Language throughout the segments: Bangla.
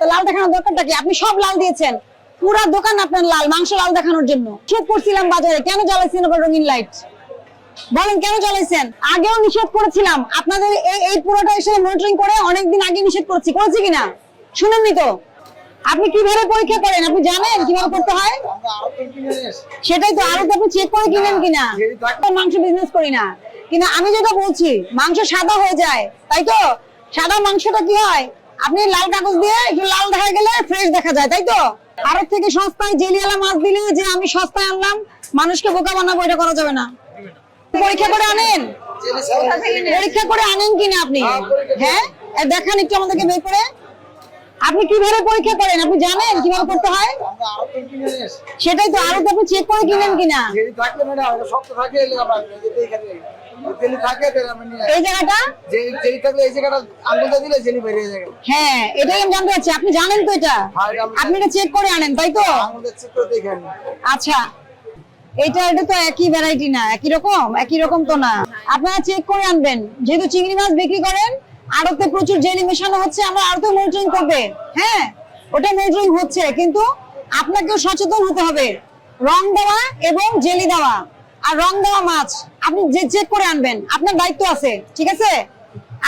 তো লাল দেখানোর দরকারটা কি? আপনি সব লাল দিয়েছেন। পুরা দোকান আপনার লাল, মাংস লাল দেখানোর জন্য। নিষেধ করছিলাম বাজারে, কেন জ্বালাইছেন আবার রঙিন লাইট বলেন, কেন জ্বালাইছেন? আগেও নিষেধ করেছিলাম। আপনাদের এই পুরোটা এসে মনিটরিং করে অনেকদিন আগে নিষেধ করেছি। করেছি কিনা? শুনেননি তো? আপনি কীভাবে পরীক্ষা করেন? আপনি জানেন কীভাবে করতে হয়? সেটাই তো আরও আপনি চেক করে কিনেন কিনা? মাংস বিজনেস করি না। কিন্তু আমি যেটা বলছি, মাংস সাদা হয়ে যায়, তাই তো? সাদা মাংসটা কি হয়? আপনি লাল কাগজ দিয়ে একটু লাল দেখা গেলে ফ্রেশ দেখা যায়, তাই তো? আরব থেকে সস্তায় জেলিয়ালা মাছ দিলে যে আমি সস্তায় আনলাম, মানুষকে বোকা বানাবো, এটা করা যাবে না। পরীক্ষা করে আনেন? পরীক্ষা করে আনেন কিনা আপনি? হ্যাঁ? দেখান একটু আমাদেরকে বের করে। আপনি কীভাবে পরীক্ষা করেন? আপনি জানেন কীভাবে করতে হয়? সেটাই তো আরও তো আপনি চেক করে কিনেন কিনা? থাকলে ম্যাডাম এটা শক্ত থাকে এলে আমরা যেতেই খালি জেলি থাকে তাহলে আমরা নিয়ে এই জায়গাটা? যে জেলি থাকলে এই জায়গাটা আঙুলটা দিলে জেলি বেরিয়ে যাবে। হ্যাঁ এটাই আমি জানতে চাচ্ছি। আপনি জানেন তো এটা? হ্যাঁ, এটা আমি আপনি এটা চেক করে আনেন তাই তো? আঙুলটা চেক করে দেখে আচ্ছা এটা এটা তো একই ভ্যারাইটি না একই রকম? একই রকম তো না। আপনারা চেক করে আনবেন। যেহেতু চিংড়ি মাছ বিক্রি করেন আড়তে প্রচুর জেলি মেশানো হচ্ছে আমরা আড়তে মনিটরিং করবে। হ্যাঁ ওটা মনিটরিং হচ্ছে কিন্তু আপনাকেও সচেতন হতে হবে। রং দেওয়া এবং জেলি দেওয়া। আর রং দেওয়া মাছ, আপনি যে চেক করে আনবেন, আপনার দায়িত্ব আছে, ঠিক আছে?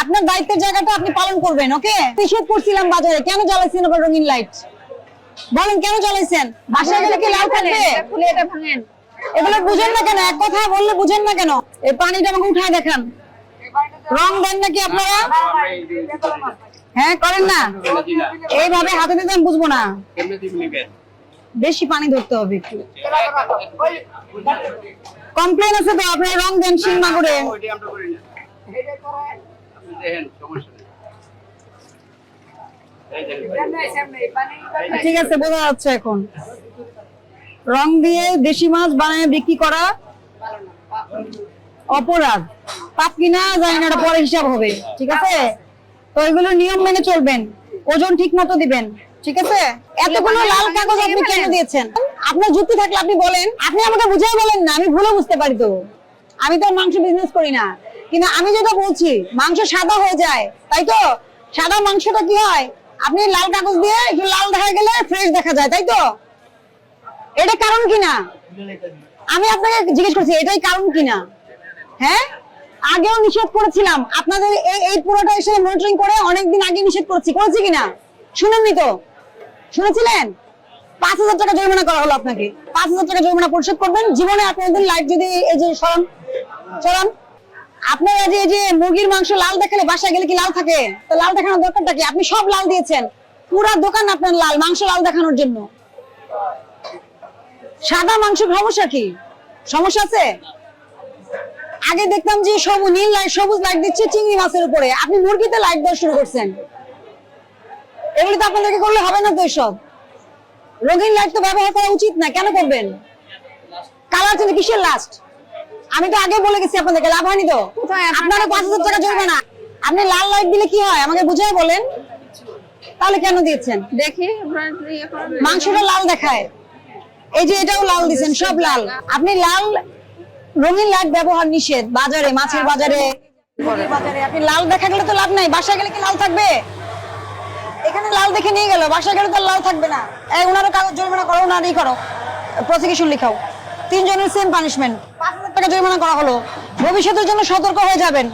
আপনার দায়িত্বের জায়গাটা আপনি পালন করবেন, ওকে? নিষেধ করছিলাম বাজারে, কেন জ্বালাইছেন আবার রঙিন লাইট বলেন, কেন জ্বালাইছেন? বাসায় গেলে কি লাল থাকবে? এগুলো বুঝেন না কেন? এক কথা বললে বুঝেন না কেন? এই পানিটা আমাকে উঠায় দেখান। রং দেন নাকি আপনারা? হ্যাঁ করেন না। এইভাবে হাতে দিতে বুঝব না। বেশি পানি ধরতে হবে একটু। কমপ্লেন আছে তো আপনার রং দেন শিং মাগুরে। ঠিক আছে, বোঝা যাচ্ছে এখন। রং দিয়ে দেশি মাছ বানায় বিক্রি করা অপরাধ। পাপ কিনা জানি না পরে হিসাব হবে। ঠিক আছে? তো এগুলো নিয়ম মেনে চলবেন। ওজন ঠিক মতো দিবেন। ঠিক আছে? এতগুলো লাল কাগজ আপনি কেন দিয়েছেন? আপনার যুক্তি থাকলে আপনি বলেন। আপনি আমাকে বুঝাই বলেন না আমি ভুলে বুঝতে পারি তো। আমি তো মাংস বিজনেস করি না। কিন্তু আমি যেটা বলছি মাংস সাদা হয়ে যায় তাই তো? সাদা মাংসটা কি হয়? আপনি লাল কাগজ দিয়ে একটু লাল দেখা গেলে ফ্রেশ দেখা যায় তাই তো? এটা কারণ কিনা আমি আপনাকে জিজ্ঞেস করছি এটাই কারণ কিনা হ্যাঁ? আগেও নিষেধ করেছিলাম। আপনাদের এই এই পুরোটা এসে মনিটরিং করে অনেকদিন আগে নিষেধ করেছি। করেছি কিনা শুনেননি তো? শুনেছিলেন? পাঁচ হাজার টাকা জরিমানা করা হলো আপনাকে। পাঁচ হাজার টাকা জরিমানা পরিশোধ করবেন। জীবনে আপনাদের লাইফ যদি এই যে যে এই যে মুরগির মাংস লাল দেখালে বাসায় গেলে কি লাল থাকে? তো লাল দেখানোর দরকারটা কি? আপনি সব লাল দিয়েছেন। পুরা দোকান আপনার লাল, মাংস লাল দেখানোর জন্য। সাদা মাংস সমস্যা কি? সমস্যা আছে? আগে দেখতাম যে সবুজ নীল লাইট সবুজ লাইট দিচ্ছে চিংড়ি মাছের উপরে। আপনি মুরগিতে লাইট দেওয়া শুরু করছেন। এগুলি তো আপনাদেরকে করলে হবে না তো এসব। রঙিন লাইট তো ব্যবহার করা উচিত না কেন করবেন? কালার চেঞ্জ কিসের লাস্ট আমি তো আগে বলে গেছি আপনাদেরকে লাভ হয়নি তো? আপনারা পাঁচ হাজার টাকা জরিমানা। আপনি লাল লাইট দিলে কি হয়? আমাকে বুঝাই বলেন। তাহলে কেন দিয়েছেন? দেখি ইয়ে। মাংসটা লাল দেখায়। এই যে এটাও লাল দিছেন সব লাল। আপনি লাল রঙিন লাইট ব্যবহার নিষেধ। বাজারে মাছের বাজারে। বাজারে। আপনি লাল দেখা গেলে তো লাভ নাই। বাসায় গেলে কি লাল থাকবে? এখানে লাল দেখে নিয়ে গেল বাসায় গেলে তো লাল থাকবে না। এই ওনারও কাগজ জরিমানা করো না ওনারই করো। প্রসিকিউশন লিখাও। তিনজনের সেম পানিশমেন্ট পাঁচ হাজার টাকা জরিমানা করা হলো। ভবিষ্যতের জন্য সতর্ক হয়ে যাবেন।